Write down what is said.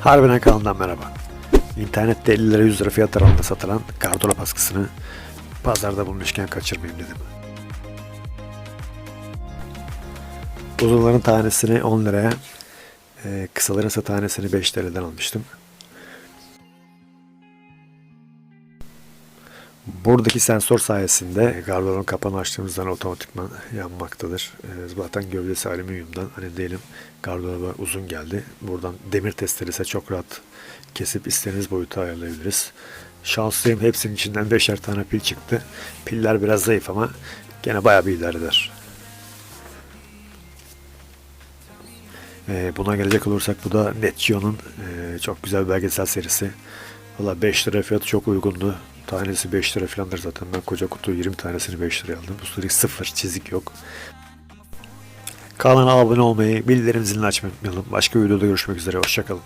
Harbiden kanalından merhaba. İnternette 50 lira 100 lira fiyat aralığında satılan gardırop askısını pazarda bulmuşken kaçırmayayım dedim. Uzunların tanesini 10 liraya, e, kısaların ise tanesini 5 TL'den almıştım. Buradaki sensör sayesinde gardırobun kapağını açtığımızdan otomatikman yanmaktadır. Ee, zaten gövdesi alüminyumdan hani diyelim gardıroba uzun geldi. Buradan demir testeresi çok rahat kesip istediğiniz boyuta ayarlayabiliriz. Şanslıyım hepsinin içinden beşer tane pil çıktı. Piller biraz zayıf ama gene bayağı bir idare eder. Ee, buna gelecek olursak bu da Netgeo'nun e, çok güzel bir belgesel serisi. Valla 5 lira fiyatı çok uygundu. Tanesi 5 lira falandır zaten. Ben koca kutu 20 tanesini 5 liraya aldım. Üstelik sıfır çizik yok. Kanala abone olmayı, bildirim zilini açmayı unutmayalım. Başka videoda görüşmek üzere. Hoşçakalın.